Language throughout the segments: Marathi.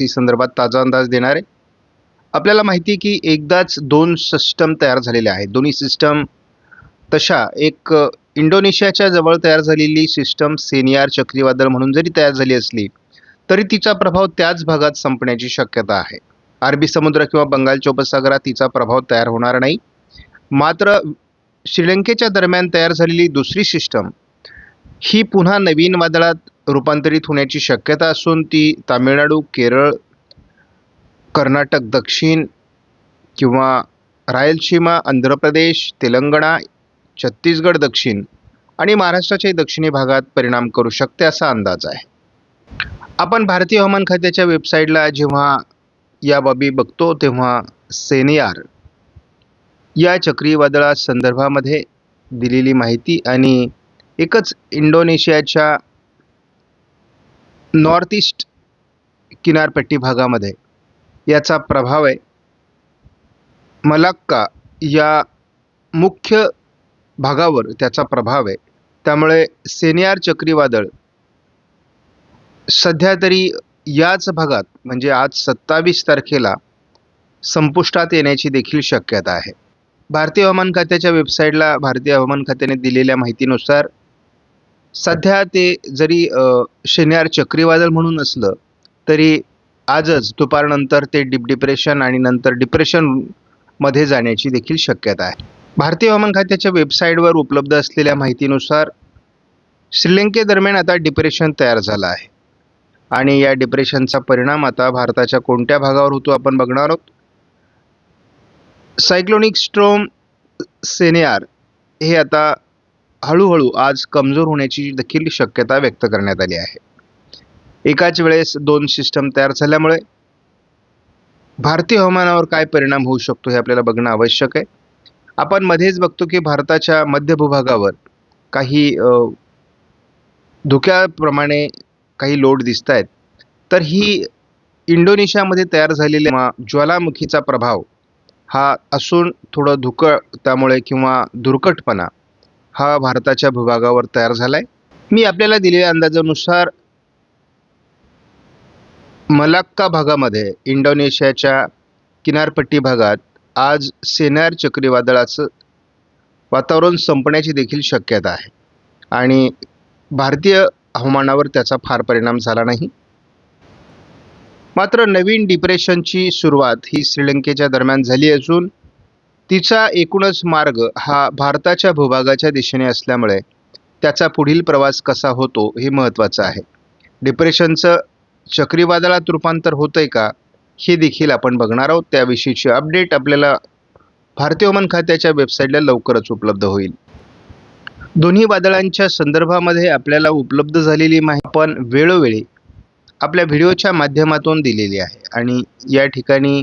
सी संदर्भात ताजा अंदाज देणार आहे. आपल्याला माहिती आहे की एकदाच दोन सिस्टम तयार झालेले आहेत. दोन्ही सिस्टम तशा एक इंडोनेशियाच्या जवळ तयार झालेली सिस्टम सेनियार चक्रीवादळ म्हणून जरी तयार झाली असली तरी तिचा प्रभाव त्याच भागात संपण्याची शक्यता आहे. अरबी समुद्र किंवा बंगालच्या उपसागरात तिचा प्रभाव तयार होणार नाही. मात्र श्रीलंकेच्या दरम्यान तयार झालेली दुसरी सिस्टम ही पुन्हा नवीन वादळात रूपांतरित होण्याची शक्यता असून ती तामिळनाडू केरळ कर्नाटक दक्षिण किंवा रायलसीमा आंध्र प्रदेश तेलंगणा छत्तीसगड दक्षिण आणि महाराष्ट्राच्याही दक्षिणी भागात परिणाम करू शकते असा अंदाज आहे. आपण भारतीय हवामान खात्याच्या वेबसाईटला जेव्हा या बाबी बघतो तेव्हा सेनियार या चक्रीवादळा संदर्भामध्ये दिलेली माहिती आणि एकच इंडोनेशियाच्या नॉर्थ ईस्ट किनारपट्टी भागामध्ये याचा प्रभाव आहे. मलाक्का या मुख्य भागावर त्याचा प्रभाव आहे. त्यामुळे सेनियार चक्रीवादळ सध्या तरी याच भागात म्हणजे आज सत्तावीस तारखेला संपुष्टात येण्याची देखील शक्यता आहे. भारतीय हवामान खात्याच्या वेबसाईटला भारतीय हवामान खात्याने दिलेल्या माहितीनुसार सध्या ते जरी शनिवार चक्रीवादळ म्हणून असलं तरी आजच दुपारनंतर ते डीप डिप्रेशन आणि नंतर डिप्रेशनमध्ये जाण्याची देखील शक्यता आहे. भारतीय हवामान खात्याच्या वेबसाईटवर उपलब्ध असलेल्या माहितीनुसार श्रीलंकेदरम्यान आता डिप्रेशन तयार झालं आहे. आणि या डिप्रेशनचा परिणाम आता भारताच्या कोणत्या भागावर होतो आपण बघणार आहोत? सायक्लोनिक स्ट्रोम सेनियार हे आता हळूहळू आज कमजोर होण्याची देखील शक्यता व्यक्त करण्यात आली आहे. एकाच वेळेस दोन सिस्टम तयार झाल्यामुळे भारतीय हवामानावर काय परिणाम होऊ शकतो हे आपल्याला बघणं आवश्यक आहे. आपण मध्येच बघतो की भारताच्या मध्य भूभागावर काही धुक्याप्रमाणे काही लोड दिसत आहेत तर ही इंडोनेशियामध्ये तयार झालेल्या ज्वालामुखीचा प्रभाव हा असून थोडं धुकं त्यामुळे किंवा दुर्कटपणा हा भारताच्या भूभागावर तयार झाला आहे मी आपल्याला दिलेल्या अंदाजानुसार मलाक्का भागामध्ये इंडोनेशियाच्या किनारपट्टी भागात आज सेनार चक्रीवादळाचं वातावरण संपण्याची देखील शक्यता आहे. आणि भारतीय हवामानावर त्याचा फार परिणाम झाला नाही. मात्र नवीन डिप्रेशनची सुरुवात ही श्रीलंकेच्या दरम्यान झाली असून तिचा एकूणच मार्ग हा भारताच्या भूभागाच्या दिशेने असल्यामुळे त्याचा पुढील प्रवास कसा होतो हे महत्त्वाचं आहे. डिप्रेशनचं चक्रीवादळात रूपांतर होतंय का हे देखील आपण बघणार आहोत. त्याविषयीची अपडेट आपल्याला भारतीय हवामान खात्याच्या वेबसाईटला लवकरच उपलब्ध होईल. दोन्ही वादळांच्या संदर्भामध्ये आपल्याला उपलब्ध झालेली माहिती आपण वेळोवेळी आपल्या व्हिडिओच्या माध्यमातून दिलेली आहे. आणि या ठिकाणी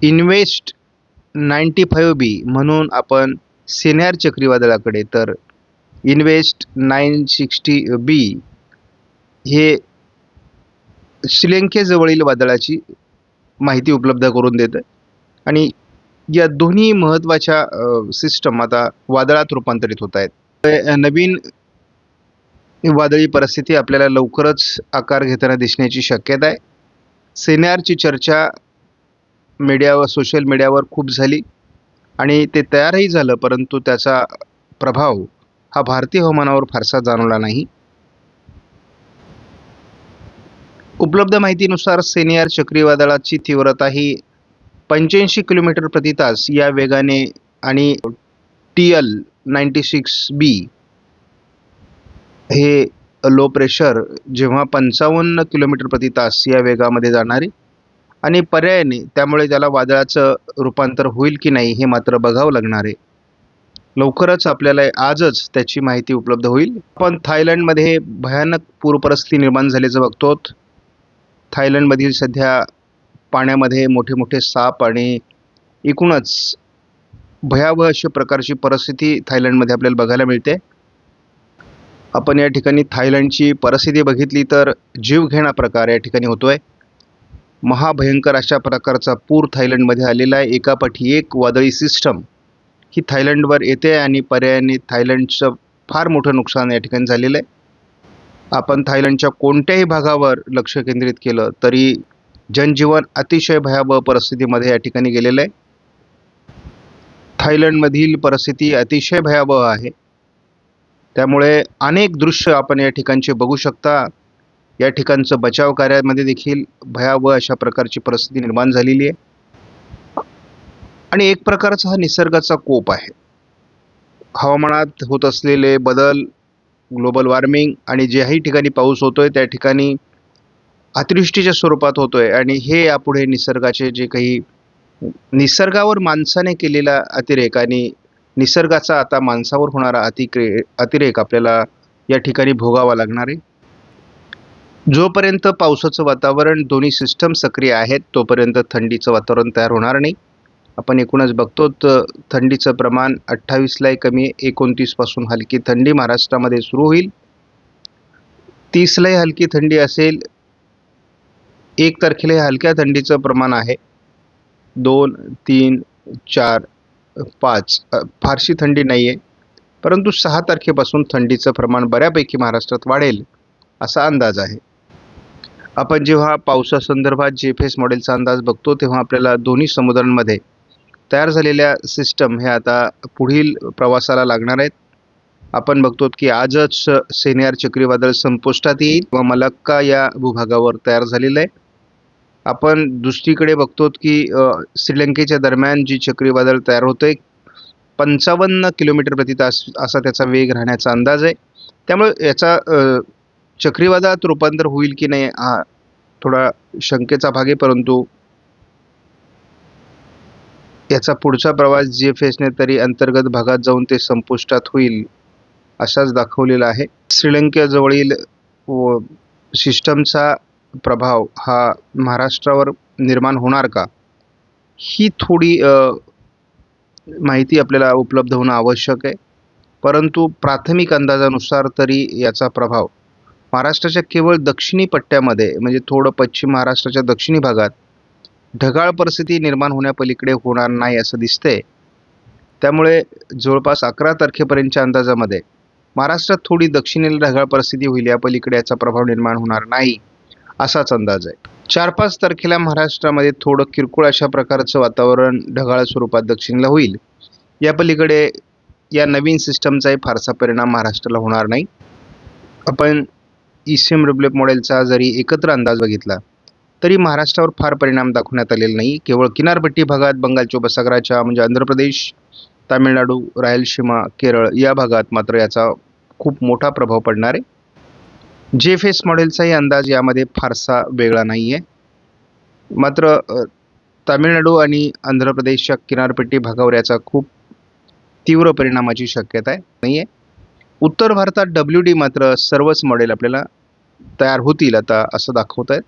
इन्वेस्ट नाईन्टी फाईव्ह बी म्हणून आपण सेन्यार चक्रीवादळाकडे तर इन्वेस्ट नाईन सिक्स्टी बी हे श्रीलंकेजवळील वादळाची माहिती उपलब्ध करून देतं. आणि या दोन्ही महत्त्वाच्या सिस्टम आता वादळात रूपांतरित होत आहेत. नवीन वादळी परिस्थिती आपल्याला लवकरच आकार घेताना दिसण्याची शक्यता आहे. सेन्यारची चर्चा मीडियावर सोशल मीडियावर खूप झाली. आणि ते तयारही झालं परंतु त्याचा प्रभाव हा भारतीय हवामानावर फारसा जाणवला नाही. उपलब्ध माहितीनुसार सेनियार चक्रीवादळाची तीव्रता ही पंच्याऐंशी किलोमीटर प्रति तास या वेगाने आणि T L ninety six B हे लो प्रेशर जेव्हा पंचावन्न किलोमीटर प्रति तास या वेगामध्ये जाणारे आणि पर्यायाने त्यामुळे त्याला वादळाचं रूपांतर होईल की नाही हे मात्र बघावं लागणार आहे. लवकरच आपल्याला आजच त्याची माहिती उपलब्ध होईल. आपण थायलंडमध्ये भयानक पूरपरिस्थिती निर्माण झाल्याचं बघतो थायलंडमधील सध्या पाण्यामध्ये मोठे मोठे साप आणि एकूणच भयावह अशा प्रकारची परिस्थिती थायलंडमध्ये आपल्याला बघायला मिळते. आपण या ठिकाणी थायलंडची परिस्थिती बघितली तर जीवघेणा प्रकार या ठिकाणी होतो आहे महाभयंकर अशा प्रकारचा पूर थायलंडमध्ये आलेला आहे. एकापाठी एक वादळी सिस्टम ही थायलंडवर येते आणि पर्यायाने थायलंडचं फार मोठं नुकसान या ठिकाणी झालेलं आहे. आपण थायलंडच्या कोणत्याही भागावर लक्ष केंद्रित केलं तरी जनजीवन अतिशय भयावह परिस्थितीमध्ये या ठिकाणी गेलेलं आहे. थायलंडमधील परिस्थिती अतिशय भयावह आहे. त्यामुळे अनेक दृश्य आपण या ठिकाणचे बघू शकता. या ठिकाणचं बचाव कार्यामध्ये देखील भयावह अशा प्रकारची परिस्थिती निर्माण झालेली आहे. आणि एक प्रकारचा हा निसर्गाचा कोप आहे. हवामानात होत असलेले बदल ग्लोबल वॉर्मिंग आणि ज्याही ठिकाणी पाऊस होतोय त्या ठिकाणी अतिवृष्टीच्या स्वरूपात होतोय आणि हे यापुढे निसर्गाचे जे काही निसर्गावर माणसाने केलेला अतिरेक आणि निसर्गाचा आता माणसावर होणारा अतिक्रे अतिरेक आपल्याला या ठिकाणी भोगावा लागणार आहे. जोपर्यंत पावसाचं वातावरण दोन्ही सिस्टम सक्रिय आहेत तोपर्यंत थंडीचं वातावरण तयार होणार नाही. आपण एकूणच बघतो तर थंडीचं प्रमाण अठ्ठावीसलाही कमी एकोणतीसपासून हलकी थंडी महाराष्ट्रामध्ये सुरू होईल. तीसलाही हलकी थंडी असेल एक तारखेला हलक्या थंडीचं प्रमाण आहे. दोन तीन चार पाच फारशी थंडी नाही आहे परंतु सहा तारखेपासून थंडीचं प्रमाण बऱ्यापैकी महाराष्ट्रात वाढेल असा अंदाज आहे. आपण जेव्हा पावसासंदर्भात जे फेस मॉडेलचा अंदाज बघतो तेव्हा आपल्याला दोन्ही समुद्रांमध्ये तयार झालेल्या सिस्टम हे आता पुढील प्रवासाला लागणार आहेत. आपण बघतो की आजच सेनियर चक्रीवादळ संपुष्टात येईल व मलक्का या भूभागावर तयार झालेलं आहे. आपण दुसरीकडे बघतो की श्रीलंकेच्या दरम्यान जी चक्रीवादळ तयार होतंय पंचावन्न किलोमीटर प्रति तास असा त्याचा वेग राहण्याचा अंदाज आहे. त्यामुळे याचा चक्रीवादळात रूपांतर होईल की नाही हा थोडा शंकेचा भाग आहे परंतु याचा पुढचा प्रवास जी एफ एसने तरी अंतर्गत भागात जाऊन ते संपुष्टात होईल असाच दाखवलेला आहे. श्रीलंकेजवळील व सिस्टमचा प्रभाव हा महाराष्ट्रावर निर्माण होणार का? ही थोडी माहिती आपल्याला उपलब्ध होणं आवश्यक आहे परंतु प्राथमिक अंदाजानुसार तरी याचा प्रभाव महाराष्ट्राच्या केवळ दक्षिणी पट्ट्यामध्ये म्हणजे थोडं पश्चिम महाराष्ट्राच्या दक्षिणी भागात ढगाळ परिस्थिती निर्माण होण्यापलीकडे होणार नाही असं दिसतंय. त्यामुळे जवळपास अकरा तारखेपर्यंतच्या अंदाजामध्ये महाराष्ट्रात थोडी दक्षिणेला ढगाळ परिस्थिती होईल या पलीकडे याचा प्रभाव निर्माण होणार नाही असाच अंदाज आहे. चार पाच तारखेला महाराष्ट्रामध्ये थोडं किरकोळ अशा प्रकारचं वातावरण ढगाळ स्वरूपात दक्षिणेला होईल. या पलीकडे या नवीन सिस्टमचाही फारसा परिणाम महाराष्ट्राला होणार नाही. आपण ई सी एम रिप्लेप मॉडेलचा जरी एकत्र अंदाज बघितला तरी महाराष्ट्रावर फार परिणाम दाखवण्यात आलेला नाही. केवळ किनारपट्टी भागात बंगालच्या उपसागराच्या म्हणजे आंध्र प्रदेश तामिळनाडू रायलसीमा केरळ या भागात मात्र याचा खूप मोठा प्रभाव पडणार आहे. जे एफ एस मॉडेलचाही अंदाज यामध्ये फारसा वेगळा नाही आहे मात्र तामिळनाडू आणि आंध्र प्रदेशच्या किनारपट्टी भागावर याचा खूप तीव्र परिणामाची शक्यता आहे. नाही आहे उत्तर भारतात डब्ल्यू डी मात्र सर्वच मॉडेल आपल्याला तयार होतील आता असं दाखवत आहेत